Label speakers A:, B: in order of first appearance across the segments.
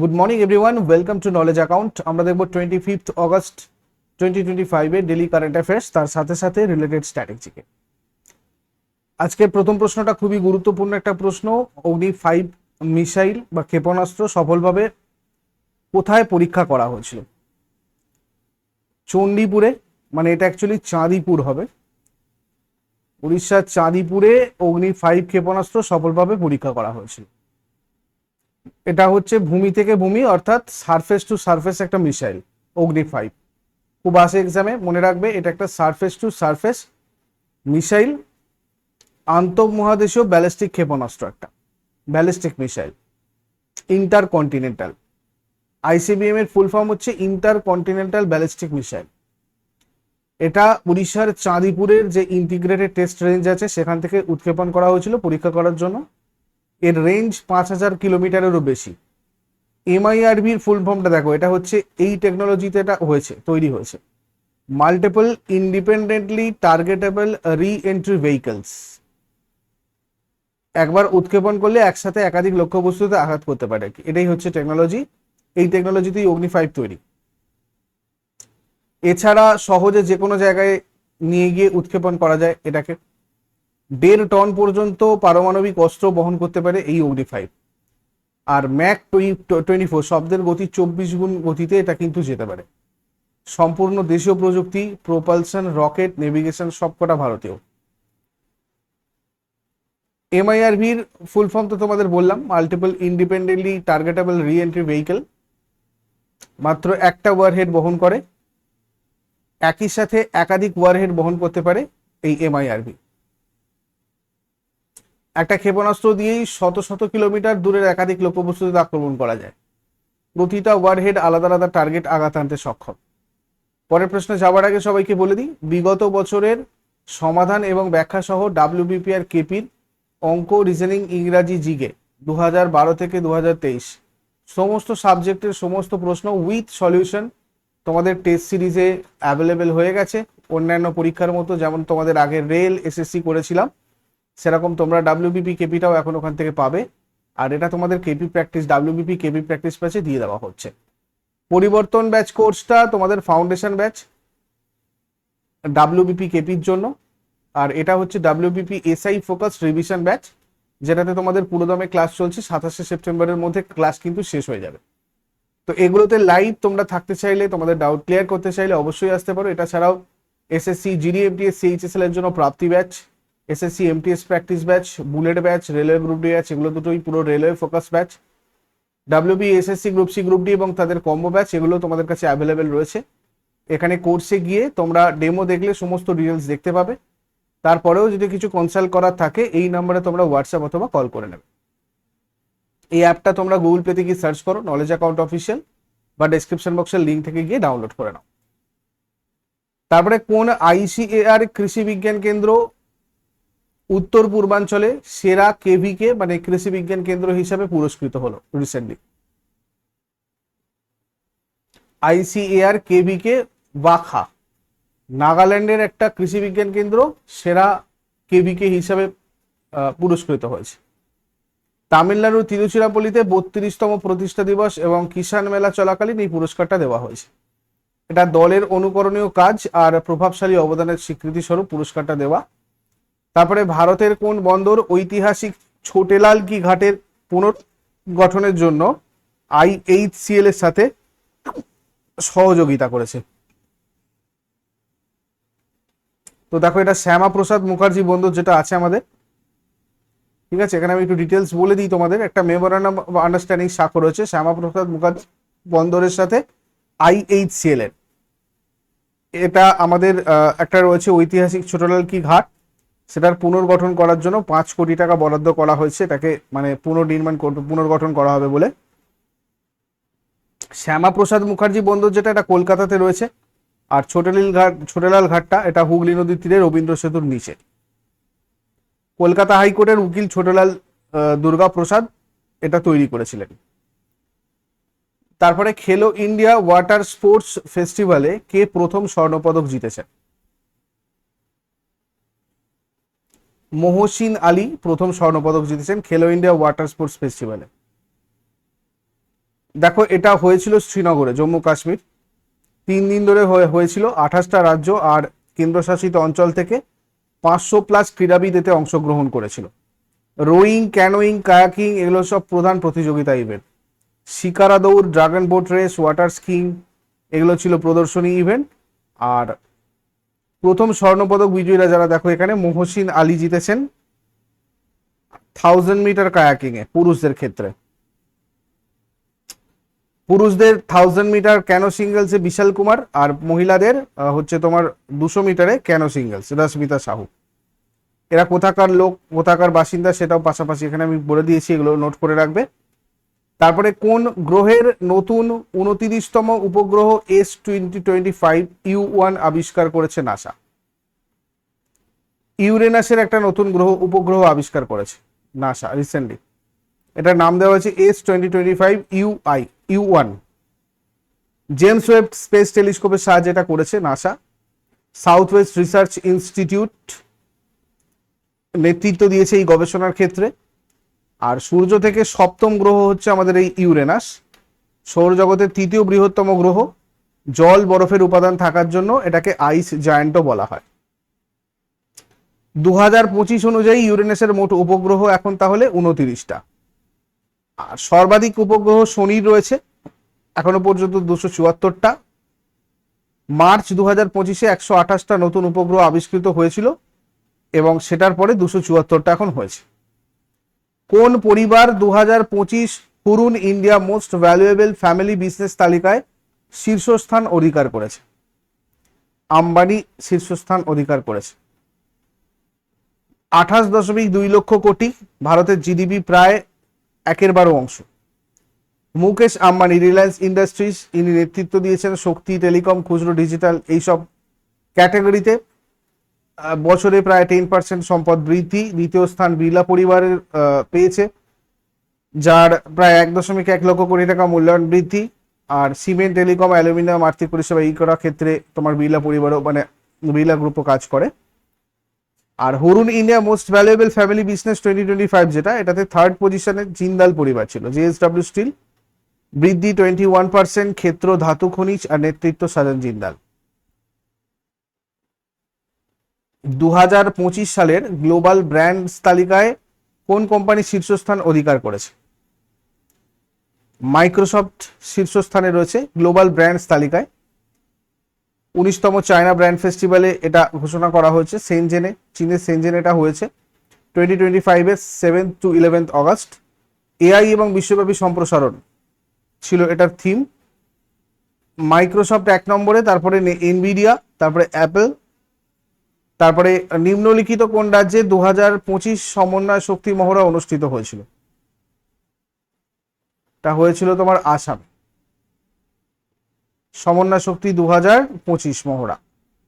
A: Good morning everyone welcome to knowledge account আমরা দেখব twenty fifth August twenty twenty ফাইভে daily current affairs তার সাথে সাথে রিলেটেড স্ট্র্যাটেজিকে আজকের প্রথম প্রশ্নটা খুবই গুরুত্বপূর্ণ একটা প্রশ্ন। অগ্নি ফাইভ মিসাইল বা ক্ষেপণাস্ত্র সফলভাবে কোথায় পরীক্ষা করা হয়েছিল? চণ্ডীপুরে মানে এটা অ্যাকচুয়ালি চাঁদিপুর হবে। উড়িষ্যার চাঁদিপুরে অগ্নি ফাইভ ক্ষেপণাস্ত্র সফলভাবে পরীক্ষা করা হয়েছিল। এটা হচ্ছে ভূমি থেকে ভূমি, অর্থাৎ সারফেস টু সারফেস একটা মিসাইল, অগ্নি ফাইভ খুব আসে এক্সামে মনে রাখবে, এটা একটা সারফেস টু সারফেস মিসাইল, আন্তঃমহাদেশীয় ব্যালিস্টিক ক্ষেপণাস্ত্র একটা ballistic missile inter continental ICBM এর ফুল ফর্ম হচ্ছে ইন্টার কন্টিনেন্টাল ব্যালিস্টিক মিসাইল। এটা উড়িষ্যার চাঁদিপুরের যে ইন্টিগ্রেটেড টেস্ট রেঞ্জ আছে, সেখান থেকে উৎক্ষেপণ করা হয়েছিল পরীক্ষা করার জন্য। এর রেঞ্জ পাঁচ হাজার কিলোমিটারেরও বেশি। এমআইআরভির ফুল ফর্মটা দেখো, এটা হচ্ছে এই টেকনোলজিতে এটা হয়েছে, তৈরি হয়েছে। Multiple independently targetable re entry vehicles একবার উৎক্ষেপণ করলে একসাথে একাধিক লক্ষ্যবস্তুতে আঘাত করতে পারে। এটাই হচ্ছে টেকনোলজি এই টেকনোলজিতেই অগ্নি ফাইভ তৈরি। এছাড়া সহজে যে কোনো জায়গায় নিয়ে গিয়ে উৎক্ষেপণ করা যায় এটাকে। দেড় টন পর্যন্ত পারমাণবিক অস্ত্র বহন করতে পারে এই অগ্নি ফাইভ আর ম্যাক টোয়েন্টি ফোর শব্দের গতি চব্বিশ গুণ গতিতে এটা কিন্তু যেতে পারে। সম্পূর্ণ দেশীয় প্রযুক্তি প্রোপালশন রকেট নেভিগেশন সবকটা ভারতীয়। এমআইআরভির ফুল ফর্ম তো তোমাদের বললাম multiple independently targetable re entry vehicle মাত্র একটা ওয়ারহেড বহন করে। একই সাথে একাধিক ওয়ারহেড বহন করতে পারে এই এমআইআরভি একটা ক্ষেপণাস্ত্র দিয়েই শত শত কিলোমিটার দূরের একাধিক লক্ষ্যবস্তুতে আক্রমণ করা যায়। প্রতিটা ওয়ারহেড আলাদা আলাদা টার্গেট আঘাত আনতে সক্ষম। পরের প্রশ্নে যাওয়ার আগে সবাইকে বলে দিই, বিগত বছরের সমাধান এবং ব্যাখ্যা সহ ডাব্লিউবিপি আর কেপির অঙ্ক রিজনিং ইংরাজি, জিগে দু বারো থেকে দু হাজার তেইশ। সমস্ত সাবজেক্টের সমস্ত প্রশ্ন উইথ সলিউশন তোমাদের টেস্ট সিরিজে অ্যাভেলেবেল হয়ে গেছে। অন্যান্য পরীক্ষার মতো যেমন তোমাদের আগে রেল এসএসসি করেছিলাম সেরকম তোমরা ডাব্লিউবিপি কেপিটাও এখন ওখান থেকে পাবে। আর এটা তোমাদের KP practice WBP KP practice ব্যাচে দিয়ে দেওয়া হচ্ছে। পরিবর্তন ব্যাচ কোর্সটা তোমাদের ফাউন্ডেশন ব্যাচ ডাব্লিউবিপি কেপির জন্য। আর এটা হচ্ছে WBP SI focus revision batch যেটাতে তোমাদের পুরোদমে ক্লাস চলছে, সাতাশে সেপ্টেম্বরের মধ্যে ক্লাস কিন্তু শেষ হয়ে যাবে। তো এগুলোতে লাইভ তোমরা থাকতে চাইলে, তোমাদের ডাউট ক্লিয়ার করতে চাইলে অবশ্যই আসতে পারো। এটা ছাড়াও এসএসসি জিডি এমটিএস সিএইচএসএল এর জন্য Prapti batch SSC MTS practice batch bullet batch railway group D batch এগুলো দুটোই পুরো railway focus batch WB SSC group C group D এবং তাদের কম্বো ব্যাচ এগুলো তোমাদের কাছে অ্যাভেলেবেল রয়েছে। এখানে কোর্সে গিয়ে তোমরা ডেমো দেখলে সমস্ত ডিটেলস দেখতে পাবে। তারপরেও যদি কিছু কনসাল্ট করার থাকে, এই নাম্বারে তোমরা হোয়াটসঅ্যাপ অথবা কল করে নেবে। এই অ্যাপটা তোমরা গুগল পেতে গিয়ে সার্চ করো নলেজ অ্যাকাউন্ট অফিসিয়াল বা ডেসক্রিপশন বক্সের লিঙ্ক থেকে গিয়ে ডাউনলোড করে নাও। তারপরে কোন আইসিএআর কৃষি বিজ্ঞান কেন্দ্র উত্তর পূর্বাঞ্চলে সেরা কেভিকে মানে কৃষি বিজ্ঞান কেন্দ্র হিসাবে পুরস্কৃত হলো রিসেন্টলি আইসিএআর কেভিকে বাখা। নাগাল্যান্ডের একটা কৃষি বিজ্ঞান কেন্দ্র সেরা কেভিকে হিসাবে পুরস্কৃত হয়েছে। তামিলনাড়ুর তিরুচিরাপল্লিতে বত্রিশতম প্রতিষ্ঠা দিবস এবং কিষাণ মেলা চলাকালীন এই পুরস্কারটা দেওয়া হয়েছে। এটা দলের অনুকরণীয় কাজ আর প্রভাবশালী অবদানের স্বীকৃতি স্বরূপ পুরস্কারটা দেওয়া তারপরে ভারতের কোন বন্দর ঐতিহাসিক ছোটেলাল কি ঘাটের পুনর্গঠনের জন্য আইএইচসিএল এর সাথে সহযোগিতা করেছে? তো দেখো, এটা শ্যামাপ্রসাদ মুখার্জি বন্দর যেটা আছে আমাদের। ঠিক আছে, এখানে আমি একটু ডিটেলস বলে দিই তোমাদের। একটা মেমোরান্ডাম আন্ডারস্ট্যান্ডিং স্বাক্ষর হয়েছে শ্যামাপ্রসাদ মুখার্জি বন্দরের সাথে আইএইচসিএল এর। এটা আমাদের একটা রয়েছে ঐতিহাসিক ছোটলাল কি ঘাট। সেটার পুনর্গঠন করার জন্য পাঁচ কোটি টাকা বরাদ্দ করা হয়েছে। এটাকে মানে পুনর্নির্মাণ পুনর্গঠন করা হবে বলে। শ্যামাপ্রসাদ মুখার্জি বন্দর যেটা, এটা কলকাতাতে রয়েছে। আর ছোটলিল ঘাট, ছোটলাল ঘাটটা, এটা হুগলি নদীর তীরে রবীন্দ্র সেতুর নিচে। কলকাতা হাইকোর্টের উকিল ছোটলাল দুর্গা প্রসাদ এটা তৈরি করেছিলেন। তারপরে খেলো ইন্ডিয়া ওয়াটার স্পোর্টস ফেস্টিভ্যালে কে প্রথম স্বর্ণপদক জিতেছেন? মহসিন আলী প্রথম স্বর্ণপদক জিতেছেন খেলো ইন্ডিয়া ওয়াটার স্পোর্টস ফেস্টিভ্যালে। দেখো, এটা হয়েছিল শ্রীনগরে, জম্মু কাশ্মীর। তিন দিন ধরে হয়ে- হয়েছিল আঠাশটা রাজ্য আর কেন্দ্রশাসিত অঞ্চল থেকে পাঁচশো প্লাস ক্রীড়াবিদ এতে অংশগ্রহণ করেছিল। রোয়িং, ক্যানোয়িং, কায়াকিং, এগুলো সব প্রধান প্রতিযোগিতা ইভেন্ট। শিকারা দৌড় dragon boat race, water skiing এগুলো ছিল প্রদর্শনী ইভেন্ট। আর প্রথম স্বর্ণপদক বিজয়ীরা যারা দেখো এখানে, মহসিন আলী জিতেছেন থাউজেন্ড মিটার কায়াকিং এ পুরুষদের ক্ষেত্রে। পুরুষদের থাউজেন্ড মিটার ক্যানো সিঙ্গেলসে বিশাল কুমার? আর মহিলাদের হচ্ছে তোমার দুশো মিটারে ক্যানো সিঙ্গেলস রশ্মিতা সাহু। এরা কোথাকার লোক, কোথাকার বাসিন্দা সেটাও পাশাপাশি এখানে আমি বলে দিয়েছি, এগুলো নোট করে রাখবে। তারপরে কোন গ্রহের নতুন উনতিরিশতম উপগ্রহ S twenty twenty five U one আবিষ্কার করেছে নাসা ইউরেনাসের একটা নতুন গ্রহ, উপগ্রহ আবিষ্কার করেছে নাসা রিসেন্টলি এটার নাম দেওয়া হয়েছে S twenty twenty five U I U one James Webb space টেলিস্কোপের সাহায্যে এটা করেছে NASA South West Research Institute নেতৃত্ব দিয়েছে এই গবেষণার ক্ষেত্রে। আর সূর্য থেকে সপ্তম গ্রহ হচ্ছে আমাদের এই ইউরেনাস। সৌরজগতের তৃতীয় বৃহত্তম গ্রহ। জল বরফের উপাদান থাকার জন্য এটাকে আইস জায়ান্টও বলা হয়। দু হাজার পঁচিশ অনুযায়ী ইউরেনাসের মোট উপগ্রহ এখন তাহলে উনতিরিশটা। আর সর্বাধিক উপগ্রহ শনির রয়েছে, এখনও পর্যন্ত দুশো চুয়াত্তরটা। মার্চ দু হাজার পঁচিশে একশো আঠাশটা নতুন উপগ্রহ আবিষ্কৃত হয়েছিল এবং সেটার পরে দুশো চুয়াত্তরটা এখন হয়েছে। কোন পরিবার দু হাজার পঁচিশ Hurun India most valuable family business তালিকায় শীর্ষস্থান অধিকার করেছে? আম্বানি শীর্ষস্থান অধিকার করেছে। আঠাশ দশমিক দুই লক্ষ কোটি ভারতের জিডিপি প্রায় একের বারো অংশ। মুকেশ আম্বানি রিলায়েন্স ইন্ডাস্ট্রিজ ইনি নেতৃত্ব দিয়েছেন শক্তি, টেলিকম, খুচরো, ডিজিটাল এইসব ক্যাটাগরিতে। বছরে প্রায় টেন পার্সেন্ট সম্পদ বৃদ্ধি দ্বিতীয় স্থান বিড়লা পরিবারের পেয়েছে, যার প্রায় এক দশমিক এক লক্ষ কোটি টাকা মূল্যায়ন বৃদ্ধি। আর সিমেন্ট, টেলিকম, অ্যালুমিনিয়াম, আর্থিক পরিষেবা ই করার ক্ষেত্রে তোমার বিড়লা পরিবারও মানে বিড়লা গ্রুপও কাজ করে। আর Hurun India most valuable family business twenty twenty five যেটা, এটাতে থার্ড পজিশনে জিন্দাল পরিবার ছিল জিএসডাব্লিউ স্টিল। বৃদ্ধি টোয়েন্টি ওয়ান পার্সেন্ট ক্ষেত্র ধাতু খনিজ আর নেতৃত্ব সাজান জিন্দাল। দু হাজার পঁচিশ সালের গ্লোবাল ব্র্যান্ডস তালিকায় কোন কোম্পানি শীর্ষস্থান অধিকার করেছে? মাইক্রোসফট শীর্ষস্থানে রয়েছে গ্লোবাল ব্র্যান্ডস তালিকায়। উনিশতম চায়না ব্র্যান্ড ফেস্টিভ্যালে এটা ঘোষণা করা হয়েছে, সেনজেনে, চীনের সেনজেনে এটা হয়েছে। টোয়েন্টি টোয়েন্টি ফাইভের seventh to eleventh August AI এবং বিশ্বব্যাপী সম্প্রসারণ ছিল এটার থিম মাইক্রোসফট এক নম্বরে, তারপরে এনভিডিয়া তারপরে অ্যাপেল তারপরে নিম্নলিখিত কোন রাজ্যে দু হাজার পঁচিশ সমন্বয় শক্তি মহড়া অনুষ্ঠিত হয়েছিল? তা হয়েছিল তোমার আসাম। সমন্বয় শক্তি দু হাজার পঁচিশ মহড়া।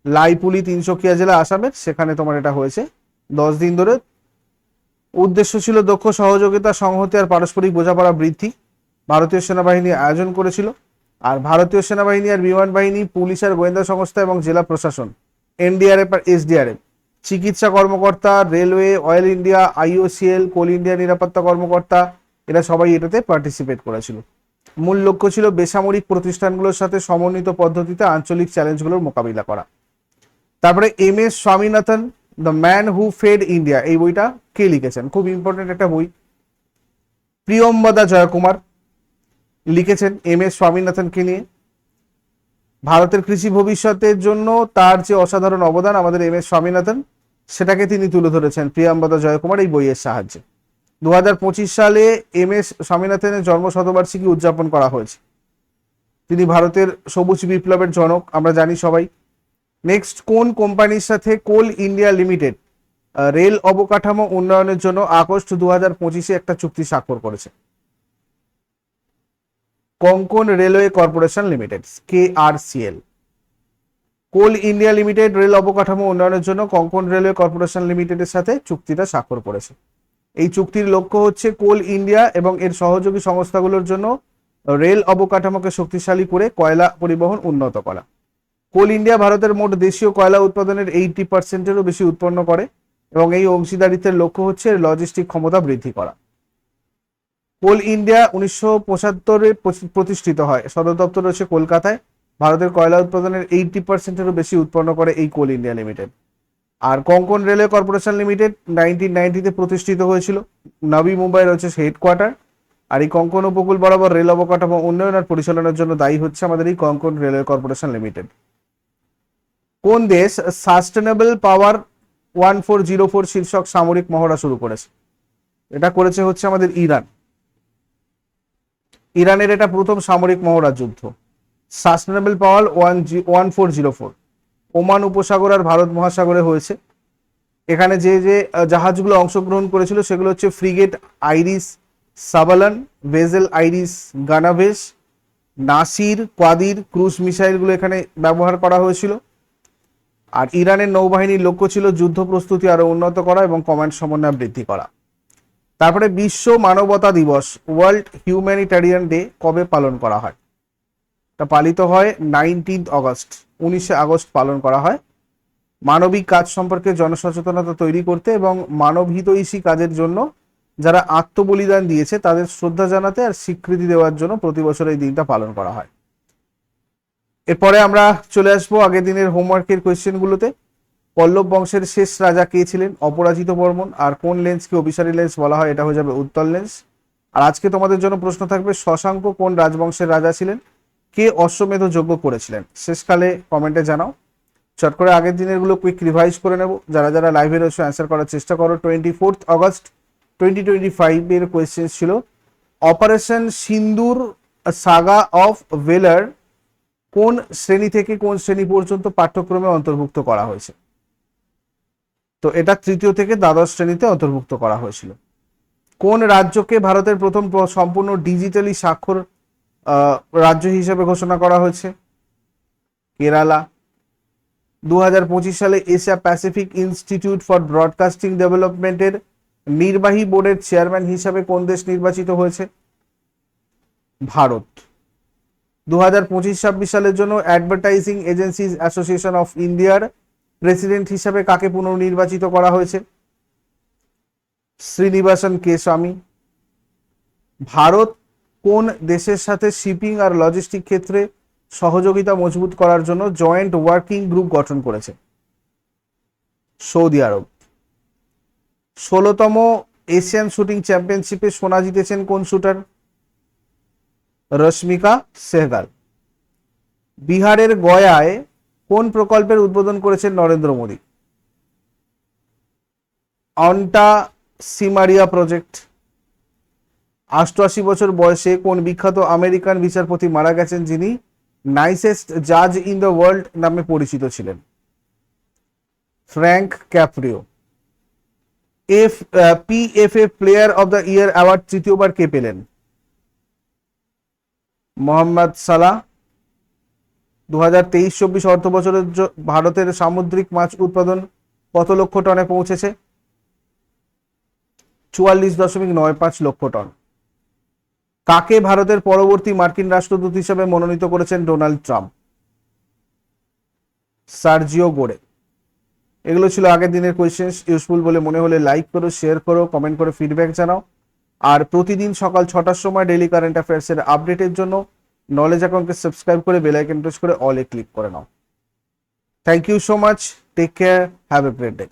A: লাইপুলি তিনশোকিয়া জেলা আসামের, সেখানে তোমার এটা হয়েছে। দশ দিন ধরে উদ্দেশ্য ছিল দক্ষ সহযোগিতা, সংহতি আর পারস্পরিক বোঝাপড়া বৃদ্ধি। ভারতীয় সেনাবাহিনী আয়োজন করেছিল। আর ভারতীয় সেনাবাহিনী আর বিমান বাহিনী পুলিশ আর গোয়েন্দা সংস্থা এবং জেলা প্রশাসন এনডিআরএফ আর এসডিআরএফ। চিকিৎসা কর্মকর্তা, railway, oil India, IOCL, coal India নিরাপত্তা কর্মকর্তা, এরা সবাই এটাতে পার্টিসিপেট করেছিল। মূল লক্ষ্য ছিল বেসামরিক প্রতিষ্ঠানগুলোর সাথে সমন্বিত পদ্ধতিতে আঞ্চলিক চ্যালেঞ্জগুলোর মোকাবিলা করা। তারপরে M S Swaminathan, the man who fed India এই বইটা কে লিখেছেন? খুব ইম্পর্টেন্ট একটা বই। প্রিয়ম্বদা জয়কুমার লিখেছেন এম এস স্বামীনাথনকে নিয়ে। ভারতের কৃষি ভবিষ্যতের জন্য তার যে অসাধারণ অবদান আমাদের এম এস স্বামীনাথন, সেটাকে তিনি তুলে ধরেছেন প্রিয়াম্বদা জয়কুমার এই বইয়ের সাহায্যে। দুহাজার পঁচিশ সালে এম এস স্বামীনাথনের জন্ম শতবার্ষিকী উদযাপন করা হয়েছে। তিনি ভারতের সবুজ বিপ্লবের জনক, আমরা জানি সবাই। নেক্সট, কোন কোম্পানির সাথে কোল ইন্ডিয়া লিমিটেড রেল অবকাঠামো উন্নয়নের জন্য আগস্ট দু হাজার পঁচিশে একটা চুক্তি স্বাক্ষর করেছে? Konkan railway corporation limited K R CL coal India limited rail অবকাঠামো উন্নয়নের জন্য কঙ্কন রেলওয়ে কর্পোরেশন লিমিটেডের সাথে চুক্তিটা স্বাক্ষর করেছে। এই চুক্তির লক্ষ্য হচ্ছে কোল ইন্ডিয়া এবং এর সহযোগী সংস্থাগুলোর জন্য রেল অবকাঠামোকে শক্তিশালী করে কয়লা পরিবহন উন্নত করা। কোল ইন্ডিয়া ভারতের মোট দেশীয় কয়লা উৎপাদনের এইটি পার্সেন্টেরও বেশি উৎপন্ন করে এবং এই অংশীদারিত্বের লক্ষ্য হচ্ছে লজিস্টিক ক্ষমতা বৃদ্ধি করা। কোল ইন্ডিয়া উনিশশো পঁচাত্তরে প্রতিষ্ঠিত হয়। সদর দপ্তর রয়েছে কলকাতায়। ভারতের কয়লা উৎপাদনের এইটটি পার্সেন্টেরও বেশি উৎপন্ন করে এই কোল ইন্ডিয়া লিমিটেড। আর Konkan railway corporation limited nineteen নাইনটিতে প্রতিষ্ঠিত হয়েছিল। নবী মুম্বাই রয়েছে হেডকোয়ার্টার আর এই কঙ্কন উপকূল বরাবর রেল অবকাঠামো উন্নয়ন আর পরিচালনার জন্য দায়ী হচ্ছে আমাদের এই কঙ্কন রেলওয়ে কর্পোরেশন লিমিটেড। কোন দেশ sustainable power one four zero four শীর্ষক সামরিক মহড়া শুরু করেছে? এটা করেছে হচ্ছে আমাদের ইরান। ইরানের এটা প্রথম সামরিক মহড়া যুদ্ধ। Sustainable power one G one four zero four Oman উপসাগর আর ভারত মহাসাগরে হয়েছে। এখানে যে যে জাহাজগুলো অংশগ্রহণ করেছিল সেগুলো হচ্ছে frigate IRIS Sabalan, vessel IRIS গানাভেস, Nasir, Qadir, cruise মিসাইলগুলো এখানে ব্যবহার করা হয়েছিল। আর ইরানের নৌবাহিনীর লক্ষ্য ছিল যুদ্ধ প্রস্তুতি আরও উন্নত করা এবং কমান্ড সমন্বয় বৃদ্ধি করা। তারপরে বিশ্ব মানবতা দিবস ওয়ার্ল্ড হিউম্যানিটারিয়ান ডে কবে পালন করা হয়? তা পালিত হয় নাইনটিন্থ অগস্ট উনিশে আগস্ট পালন করা হয়। মানবিক কাজ সম্পর্কে জনসচেতনতা তৈরি করতে এবং মানবহিতৈষী কাজের জন্য যারা আত্মবলিদান দিয়েছে, তাদের শ্রদ্ধা জানাতে আর স্বীকৃতি দেওয়ার জন্য প্রতি বছর এই দিনটা পালন করা হয়। এরপরে আমরা চলে আসব আগের দিনের হোমওয়ার্কের কোয়েশ্চেনগুলোতে পল্লব বংশের শেষ রাজা কে ছিলেন? অপরাজিত বর্মন। আর কোন লেন্সকে অভিসারী লেন্স বলা হয়? এটা হয়ে যাবে উত্তল লেন্স আর আজকে তোমাদের জন্য প্রশ্ন থাকবে, শশাঙ্ক কোন রাজবংশের রাজা ছিলেন? কে অশ্বমেধ যজ্ঞ করেছিলেন? শেষকালে কমেন্টে জানাও। চট করে আগের দিনেরগুলো কুইক রিভাইজ করে নেব। যারা যারা লাইভে রয়েছে অ্যান্সার করার চেষ্টা করো। Twenty fourth August twenty twenty five এর কোয়েশ্চেন ছিল। Operation Sindoor saga of valour কোন শ্রেণি থেকে কোন শ্রেণি পর্যন্ত পাঠ্যক্রমে অন্তর্ভুক্ত করা হয়েছে? তো এটা তৃতীয় থেকে দ্বাদশ শ্রেণীতে অন্তর্ভুক্ত করা হয়েছিল। কোন রাজ্যকে ভারতের প্রথম সম্পূর্ণ ডিজিটালি স্বাক্ষর রাজ্য হিসেবে ঘোষণা করা হয়েছে? কেরালা। দুহাজার পঁচিশ সালে Asia Pacific Institute for broadcasting ডেভেলপমেন্টের নির্বাহী বোর্ডের চেয়ারম্যান হিসাবে কোন দেশ নির্বাচিত হয়েছে? ভারত। দু হাজার পঁচিশ ছাব্বিশ সালের জন্য অ্যাডভার্টাইজিং এজেন্সিজ অ্যাসোসিয়েশন অফ ইন্ডিয়ার প্রেসিডেন্ট হিসাবে কাকে পুনর্নির্বাচিত করা হয়েছে? শ্রীনিবাসন কে স্বামী? ভারত কোন দেশের সাথে শিপিং আর লজিস্টিক ক্ষেত্রে সহযোগিতা মজবুত করার জন্য জয়েন্ট ওয়ার্কিং গ্রুপ গঠন করেছে? Saudi Arab. ষোলোতম এশিয়ান শুটিং চ্যাম্পিয়নশিপে সোনা জিতেছেন কোন শুটার? রশ্মিকা সেহগাল। বিহারের গয়ায় কোন প্রকল্পের উদ্বোধন করেছেন নরেন্দ্র মোদী? অন্টা সিমারিয়া প্রজেক্ট। অষ্টআশি বছর বয়সে কোন বিখ্যাত আমেরিকান বিচারপতি মারা গেছেন যিনি? নাইসেস্ট জাজ ইন দ্য ওয়ার্ল্ড নামে পরিচিত ছিলেন। Frank Caprio. F PFA player of the year award তৃতীয়বার কে পেলেন? মোহাম্মদ সালাহ দু হাজার তেইশ চব্বিশ অর্থ বছরের ভারতের সামুদ্রিক মাছ উৎপাদন কত লক্ষ টনে পৌঁছেছে? চুয়াল্লিশ দশমিক নয় পাঁচ লক্ষ টন। কাকে ভারতের পরবর্তী মার্কিন রাষ্ট্রদূত হিসেবে মনোনীত করেছেন ডোনাল্ড ট্রাম্প? সার্জিও গোড়ে এগুলো ছিল আগের দিনের কোয়েশ্চেন ইউজফুল বলে মনে হলে লাইক করো শেয়ার করো কমেন্ট করে ফিডব্যাক জানাও। আর প্রতিদিন সকাল ছটার সময় ডেলি কারেন্ট অ্যাফেয়ার্সের আপডেটের জন্য নলেজ অ্যাকাউন্টকে সাবস্ক্রাইব করে বেল আইকন প্রেস করে অলে ক্লিক করে নাও। Thank you so much take care have a great day